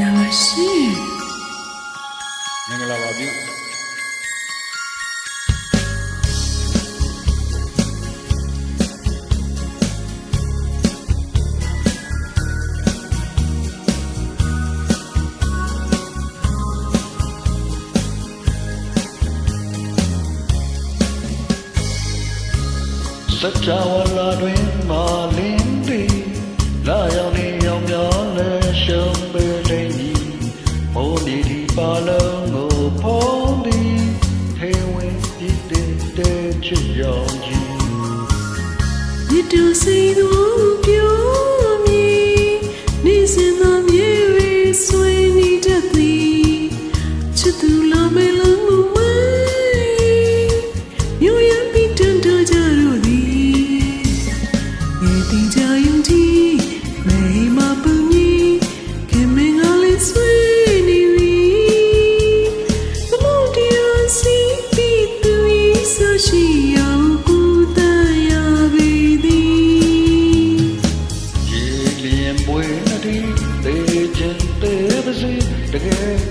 နာရှင်မင်္ဂလာပါပြုစကြဝဠာတွင်မာလင်းသည်လာရောက် မြတ်တူ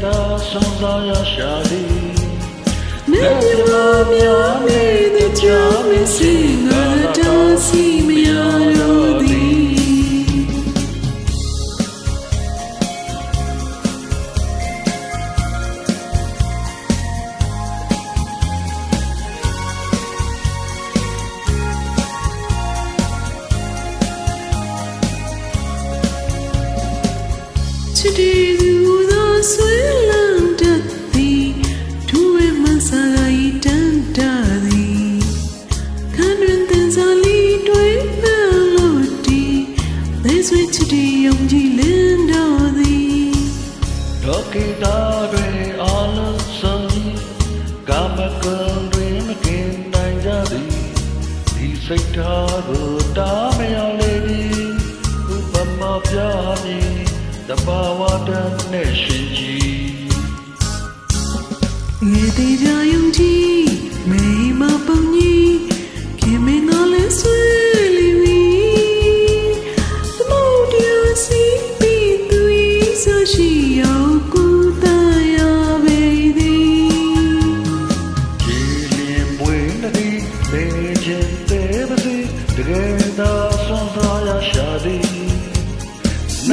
သာဆုံးစားရရှာသည်မြတ်မြတ်များမြည်တဲ့ကြောင့်မစင်ငါတော်စီမရတော့သည်ချစ်တီသူသောဆွေးလန်းတတ်သည်ဒူဝဲမဆာဂီတန်တာသည်ခန္ဓာတင်စားလီတွေဖဲလို့တီသေဆွေချစ်တီယုံ စိတ်ထားကိုတားမရလေပြီဥပမာပြမည် တဘာဝတန်နဲ့ရှင်ကြီးရေတေကြယုံကြည်မိမပုံကြီးခင်မင်းတော်လဲဆွေးလီဝီသမုဒ္ဒရာစီပြီးသူဤဆိုရှိရောက်ကူတန်ရပေသည်ရေလျင်ပွေနတိသေခြင်းသေပါစေတကယ်သာဆုံးစားရရှာသည်မြတ်မြတ်များနေတဲ့ကြောင့်မစင်ငါတော်စီများတော်မီချစ်လကီနေဝနာချေလုံးလာသည်ခီနန်ငါမန်စနိုင်နီကာမမောင်မောင်တွင်ငါထီဝင်လို့ကြည်ချီယုံကြည်လန်းတော်သည်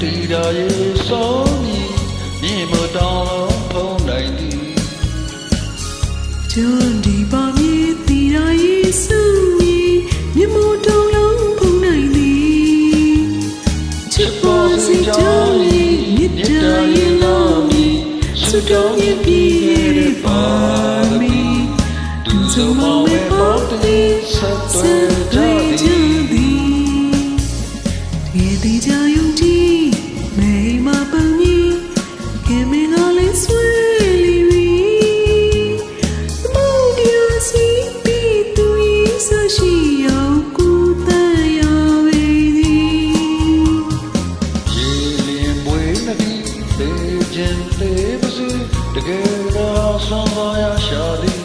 တီရာရေဆုံးမီမြေမတောင်းလုံးဖုံးနိုင်သည်ကျွန်းဒီပါမြေတီရာယေစုမီမြတ်မို့တောင်းလုံးဖုန်နိုင်သည်ချစ်ပေါ်စီကြောင်းလေးမြတ်တာယေလောမီစုတောင်းမြပြည့်ရဲ့ပါမီသူစုံမောင်ဝဲပေါ်တည်းဆက်သွဲကြသည်ဒီဒီကြယုံကြည်မိမပန်း ရင်လေးပါစေတကယ်တော့ဆောင်းပါးရရှာလေး